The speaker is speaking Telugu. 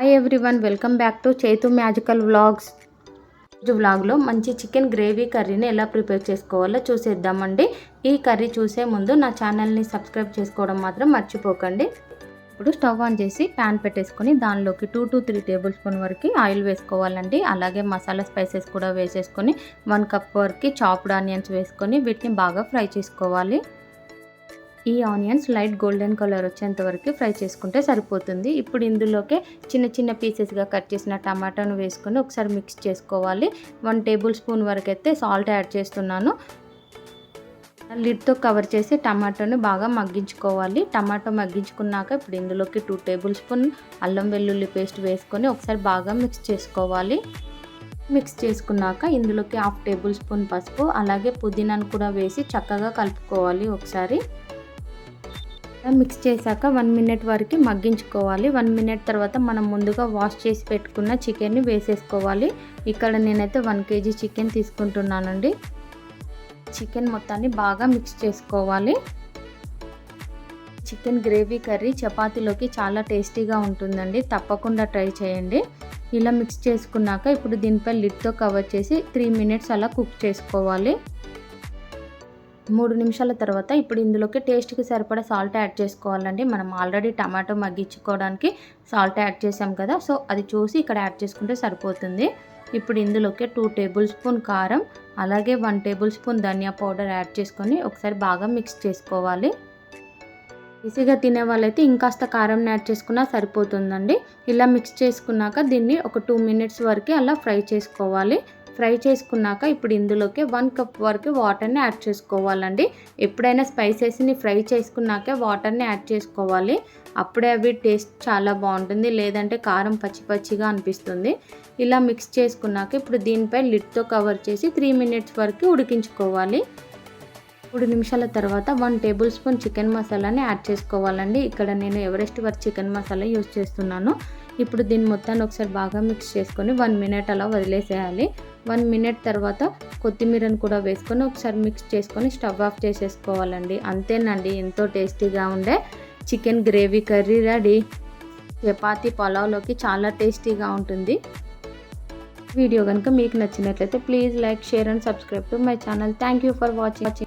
Hi everyone welcome back to Chethu magical vlogs ఈరోజు వ్లాగ్లో మంచి చికెన్ గ్రేవీ కర్రీని ఎలా ప్రిపేర్ చేసుకోవాలో చూసేద్దామండి. ఈ కర్రీ చూసే ముందు నా ఛానల్ని సబ్స్క్రైబ్ చేసుకోవడం మాత్రం మర్చిపోకండి. ఇప్పుడు స్టవ్ ఆన్ చేసి ప్యాన్ పెట్టేసుకొని దానిలోకి two to three tablespoon వరకు ఆయిల్ వేసుకోవాలండి. అలాగే మసాలా స్పైసెస్ కూడా వేసేసుకొని వన్ కప్ వరకు చాప్డ్ ఆనియన్స్ వేసుకొని వీటిని బాగా ఫ్రై చేసుకోవాలి. ఈ ఆనియన్స్ లైట్ గోల్డెన్ కలర్ వచ్చేంత వరకు ఫ్రై చేసుకుంటే సరిపోతుంది. ఇప్పుడు ఇందులోకి చిన్న చిన్న పీసెస్గా కట్ చేసిన టమాటాను వేసుకొని ఒకసారి మిక్స్ చేసుకోవాలి. వన్ టేబుల్ స్పూన్ వరకు అయితే సాల్ట్ యాడ్ చేస్తున్నాను. లిడ్తో కవర్ చేసి టమాటోని బాగా మగ్గించుకోవాలి. టమాటో మగ్గించుకున్నాక ఇప్పుడు ఇందులోకి టూ టేబుల్ స్పూన్ అల్లం వెల్లుల్లి పేస్ట్ వేసుకొని ఒకసారి బాగా మిక్స్ చేసుకోవాలి. మిక్స్ చేసుకున్నాక ఇందులోకి హాఫ్ టేబుల్ స్పూన్ పసుపు అలాగే పుదీనాను కూడా వేసి చక్కగా కలుపుకోవాలి ఒకసారి. మిక్స్ చేశాక వన్ మినిట్ వరకు మగ్గించుకోవాలి. వన్ మినిట్ తర్వాత మనం ముందుగా వాష్ చేసి పెట్టుకున్న చికెన్ని వేసేసుకోవాలి. ఇక్కడ నేనైతే వన్ కేజీ చికెన్ తీసుకుంటున్నానండి. చికెన్ మొత్తాన్ని బాగా మిక్స్ చేసుకోవాలి. చికెన్ గ్రేవీ కర్రీ చపాతీలోకి చాలా టేస్టీగా ఉంటుందండి. తప్పకుండా ట్రై చేయండి. ఇలా మిక్స్ చేసుకున్నాక ఇప్పుడు దీనిపై లిడ్తో కవర్ చేసి త్రీ మినిట్స్ అలా కుక్ చేసుకోవాలి. మూడు నిమిషాల తర్వాత ఇప్పుడు ఇందులోకి టేస్ట్కి సరిపడా సాల్ట్ యాడ్ చేసుకోవాలండి. మనం ఆల్రెడీ టమాటో మగ్గించుకోవడానికి సాల్ట్ యాడ్ చేసాం కదా సో అది చూసి ఇక్కడ యాడ్ చేసుకుంటే సరిపోతుంది. ఇప్పుడు ఇందులోకి టూ టేబుల్ స్పూన్ కారం అలాగే వన్ టేబుల్ స్పూన్ ధనియా పౌడర్ యాడ్ చేసుకొని ఒకసారి బాగా మిక్స్ చేసుకోవాలి. ఈజీగా తినే వాళ్ళైతే ఇంకాస్త కారం యాడ్ చేసుకున్నా సరిపోతుందండి. ఇలా మిక్స్ చేసుకున్నాక దీన్ని ఒక టూ మినిట్స్ వరకు అలా ఫ్రై చేసుకోవాలి. ఫ్రై చేసుకున్నాక ఇప్పుడు ఇందులోకి వన్ కప్ వరకు వాటర్ని యాడ్ చేసుకోవాలండి. ఎప్పుడైనా స్పైసెస్ని ఫ్రై చేసుకున్నాకే వాటర్ని యాడ్ చేసుకోవాలి. అప్పుడే అవి టేస్ట్ చాలా బాగుంటుంది. లేదంటే కారం పచ్చి పచ్చిగా అనిపిస్తుంది. ఇలా మిక్స్ చేసుకున్నాక ఇప్పుడు దీనిపై లిడ్తో కవర్ చేసి త్రీ మినిట్స్ వరకు ఉడికించుకోవాలి. మూడు నిమిషాల తర్వాత వన్ టేబుల్ స్పూన్ చికెన్ మసాలాని యాడ్ చేసుకోవాలండి. ఇక్కడ నేను ఎవరెస్ట్ వర్ చికెన్ మసాలా యూజ్ చేస్తున్నాను. ఇప్పుడు దీన్ని మొత్తాన్ని ఒకసారి బాగా మిక్స్ చేసుకొని వన్ మినిట్ అలా వదిలేసేయాలి. వన్ మినిట్ తర్వాత కొత్తిమీరను కూడా వేసుకొని ఒకసారి మిక్స్ చేసుకొని స్టవ్ ఆఫ్ చేసేసుకోవాలండి. అంతేనండి ఎంతో టేస్టీగా ఉండే chicken gravy curry ready. Chapati పలావ్లోకి చాలా టేస్టీగా ఉంటుంది. వీడియో కనుక మీకు నచ్చినట్లయితే please like share and subscribe to my channel. Thank you for watching.